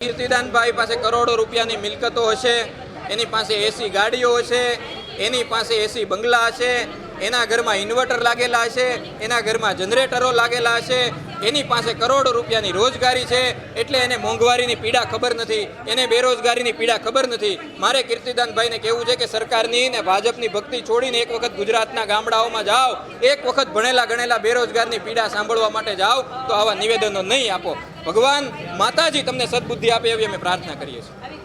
કીર્તિદાનભાઈ પાસે કરોડો રૂપિયાની મિલકતો હશે, એની પાસે એસી ગાડીઓ હશે, એની પાસે એસી બંગલા હશે એના ઘરમાં ઇન્વર્ટર લાગેલા હશે એના ઘરમાં જનરેટરો લાગેલા હશે એની પાસે કરોડો રૂપિયાની રોજગારી છે, એટલે એને મોંઘવારીની પીડા ખબર નથી, એને બેરોજગારીની પીડા ખબર નથી. મારે કીર્તિદાનભાઈને કહેવું છે કે સરકારની ને ભાજપની ભક્તિ છોડીને એક વખત ગુજરાતના ગામડાઓમાં જાઓ, એક વખત ભણેલા ગણેલા બેરોજગારની પીડા સાંભળવા માટે જાઓ, તો આવા નિવેદનો નહીં આપો. ભગવાન માતાજી તમને સદબુદ્ધિ આપે એવી અમે પ્રાર્થના કરીએ છીએ.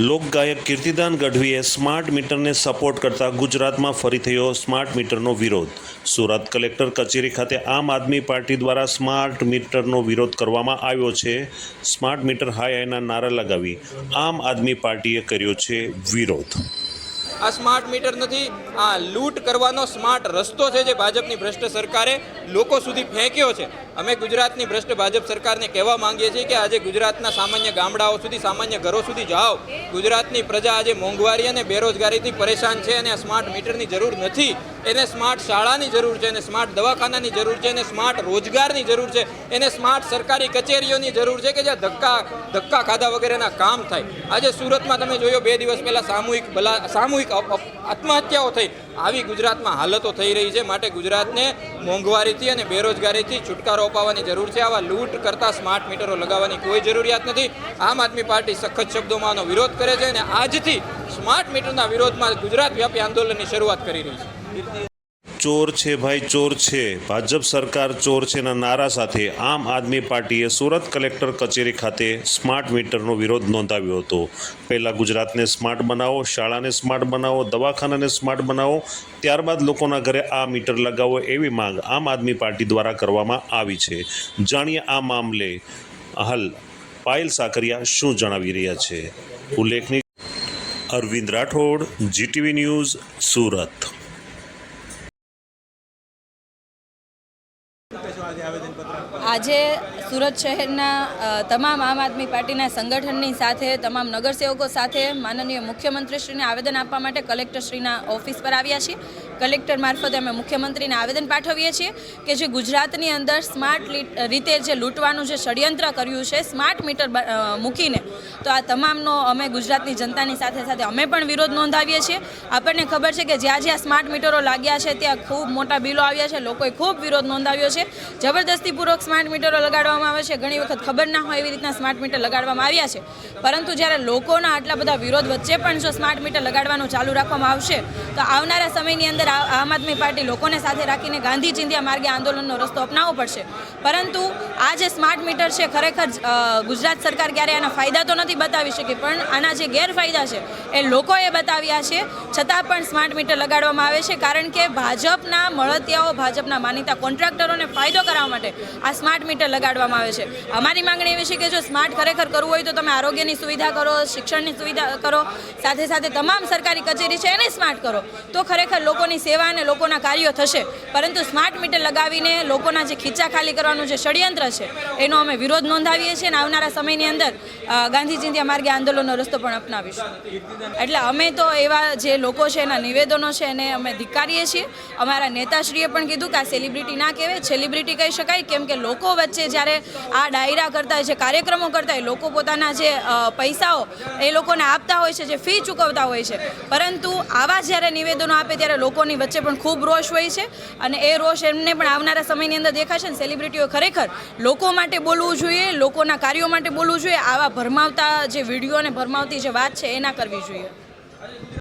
લોકગાયક કીર્તિદાન ગઢવીએ સ્માર્ટ મીટરને સપોર્ટ કરતા ગુજરાતમાં ફરી થયો સ્માર્ટ મીટરનો વિરોધ. સુરત કલેક્ટર કચેરી ખાતે આમ આદમી પાર્ટી દ્વારા સ્માર્ટ મીટરનો વિરોધ કરવામાં આવ્યો છે. સ્માર્ટ મીટર હાય હાયના નારા લગાવી આમ આદમી પાર્ટીએ કર્યો છે વિરોધ. આ સ્માર્ટ મીટર નથી, આ લૂંટ કરવાનો સ્માર્ટ રસ્તો છે જે ભાજપની ભ્રષ્ટ સરકારે લોકો સુધી ફેંક્યો છે. અમે ગુજરાતની ભ્રષ્ટ ભાજપ સરકારને કહેવા માંગીએ છીએ કે આજે ગુજરાતના સામાન્ય ગામડાઓ સુધી, સામાન્ય ઘરો સુધી જાઓ. ગુજરાતની પ્રજા આજે મોંઘવારી અને બેરોજગારીથી પરેશાન છે અને સ્માર્ટ મીટરની જરૂર નથી. એને સ્માર્ટ શાળાની જરૂર છે, એને સ્માર્ટ દવાખાનાની જરૂર છે, એને સ્માર્ટ રોજગારની જરૂર છે, એને સ્માર્ટ સરકારી કચેરીઓની જરૂર છે કે જ્યાં ધક્કા ધક્કા ખાધા વગેરેના કામ થાય. આજે સુરતમાં તમે જોયો, બે દિવસ પહેલાં સામૂહિક બલા, સામૂહિક આત્મહત્યાઓ થઈ. આવી ગુજરાતમાં હાલતો થઈ રહી છે. માટે ગુજરાતને મોંઘવારીથી અને બેરોજગારીથી છુટકારો અપાવવાની જરૂર છે. આવા લૂંટ કરતા સ્માર્ટ મીટરો લગાવવાની કોઈ જરૂરિયાત નથી. આમ આદમી પાર્ટી સખત શબ્દોમાં આનો વિરોધ કરે છે અને આજથી સ્માર્ટ મીટરના વિરોધમાં ગુજરાત વ્યાપી આંદોલનની શરૂઆત કરી રહી છે. ચોર છે ભાઈ, ચોર છે. ભાજપ સરકાર ચોર છેના નારા સાથે આમ આદમી પાર્ટીએ સુરત કલેક્ટર કચેરી ખાતે સ્માર્ટ મીટરનો વિરોધ નોંધાવ્યો હતો. પહેલાં ગુજરાતને સ્માર્ટ બનાવો, શાળાને સ્માર્ટ બનાવો, દવાખાનાને સ્માર્ટ બનાવો, ત્યારબાદ લોકોના ઘરે આ મીટર લગાવો એવી માંગ આમ આદમી પાર્ટી દ્વારા કરવામાં આવી છે. જાણીએ આ મામલે હાલ પાયલ સાકરિયા શું જણાવી રહ્યા છે? ઉલ્લેખનીય અરવિંદ રાઠોડ, જીટીવી ન્યૂઝ, સુરત. આજે સુરત શહેરના તમામ આમ આદમી પાર્ટીના સંગઠનની સાથે, તમામ નગરસેવકો સાથે માનનીય મુખ્યમંત્રીશ્રીને આવેદન આપવા માટે કલેક્ટરશ્રીના ઓફિસ પર આવ્યા છીએ. કલેક્ટર મારફતે અમે મુખ્યમંત્રીને આવેદન પાઠવીએ છીએ કે જે ગુજરાતની અંદર સ્માર્ટ રીતે જે લૂંટવાનું જે ષડયંત્ર કર્યું છે, સ્માર્ટ મીટર મૂકીને, તો આ તમામનો અમે ગુજરાતની જનતાની સાથે સાથે અમે પણ વિરોધ નોંધાવીએ છીએ. આપણને ખબર છે કે જ્યાં જ્યાં સ્માર્ટ મીટરો લાગ્યા છે, ત્યાં ખૂબ મોટા બિલો આવ્યા છે, લોકોએ ખૂબ વિરોધ નોંધાવ્યો છે. જબરદસ્તીપૂર્વક સ્માર્ટ મીટરો લગાડવામાં આવે છે. ઘણી વખત ખબર ના હોય એવી રીતના સ્માર્ટ મીટર લગાડવામાં આવ્યા છે. પરંતુ જ્યારે લોકોના આટલા બધા વિરોધ વચ્ચે પણ જો સ્માર્ટ મીટર લગાડવાનું ચાલુ રાખવામાં આવશે, તો આવનારા સમયની અંદર આમ આદમી પાર્ટી લોકોને સાથે રાખીને ગાંધી ચિંધ્યા માર્ગે આંદોલનનો રસ્તો અપનાવવો પડશે. પરંતુ આ જે સ્માર્ટ મીટર છે, ખરેખર ગુજરાત સરકાર ક્યારે આના ફાયદા તો નથી બતાવી શકી, પણ આના જે ગેરફાયદા છે, એ લોકોએ બતાવ્યા છે. છતાં પણ સ્માર્ટ મીટર લગાડવામાં આવે છે, કારણ કે ભાજપના મળતિયાઓ, ભાજપના માનીતા કોન્ટ્રાક્ટરોને ફાયદો કરાવવા માટે આ સ્માર્ટ મીટર લગાડવામાં આવે છે. અમારી માંગણી એવી છે કે જો સ્માર્ટ ખરેખર કરવું હોય તો તમે આરોગ્યની સુવિધા કરો, શિક્ષણની સુવિધા કરો, સાથે સાથે તમામ સરકારી કચેરી છે એને સ્માર્ટ કરો. તો ખરેખર લોકોની સેવા અને લોકોના કાર્યો થશે. પરંતુ સ્માર્ટ મીટર લગાવીને લોકોના જે ખીચા ખાલી કરવાનું જે ષડયંત્ર છે એનો અમે વિરોધ નોંધાવીએ છીએ અને આવનારા સમયની અંદર અ, માર્ગે આંદોલનનો રસ્તો પણ અપનાવીશું. એટલે અમે તો એવા જે લોકો છે એના નિવેદનો છે એને અમે ધિક્કારીએ છીએ. અમારા નેતાશ્રીએ પણ કીધું કે આ સેલિબ્રિટી ના કહેવાય સેલિબ્રિટી કહી શકાય. કેમ કે લોકો વચ્ચે જ્યારે આ ડાયરા કરતા હોય છે કાર્યક્રમો કરતા હોય લોકો પોતાના જે પૈસાઓ એ લોકોને આપતા હોય છે જે ફી ચૂકવતા હોય છે. પરંતુ આવા જ્યારે નિવેદનો આપે ત્યારે લોકોની વચ્ચે પણ ખૂબ રોષ હોય છે અને એ રોષ એમને પણ આવનારા સમયની અંદર દેખાશે ને સેલિબ્રિટીઓ ખરેખર લોકો માટે બોલવું જોઈએ, લોકોના કાર્યો માટે બોલવું જોઈએ, આવા ભરમાવતા જે વીડિયો અને ભરમાવતી જે વાત છે એ ના કરવી જોઈએ.